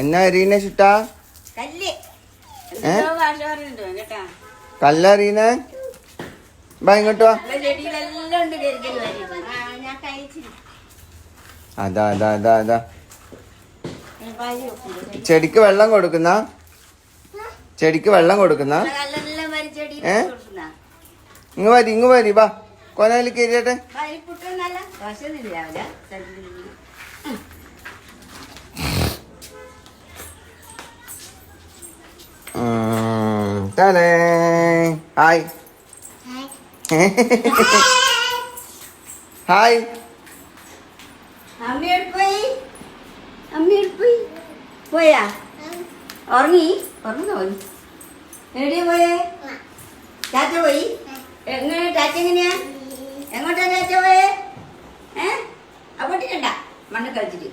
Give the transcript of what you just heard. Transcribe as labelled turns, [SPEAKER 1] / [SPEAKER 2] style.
[SPEAKER 1] എന്നാ അരീനെ ചുട്ടാ?
[SPEAKER 2] കല്ല.
[SPEAKER 1] ഏ?
[SPEAKER 2] എന്തോ ഭാഷ പറയുന്നുണ്ടോ കേട്ടാ?
[SPEAKER 1] കല്ലെറീനെ ബാ ഇങ്ങോട്ട് വാ. അതാ അതാ അതാ അതാ. ചെടിക്ക് വെള്ളം കൊടുക്കുന്ന? ചെടിക്ക് വെള്ളം കൊടുക്കുന്ന? ഏ? ഇങ്ങ് വരി ഇങ്ങ് വരി ബാ കൊനയിൽ കയറിയട്ടെ. തലേ ഹായ് ഹായ്
[SPEAKER 2] അമ്മയോട് പോയി അമ്മയോട് പോയി പോയാ ഉറങ്ങി ഉറങ്ങുന്നോ എവിടെയാ പോയേ ചാച്ച പോയി എങ്ങനെ ചാച്ച എങ്ങനെയാ എങ്ങോട്ടാ ചാച്ച പോയേ ഏ അപ്പോട്ടിട്ടുണ്ട മണ്ണ് കളിച്ചിട്ട്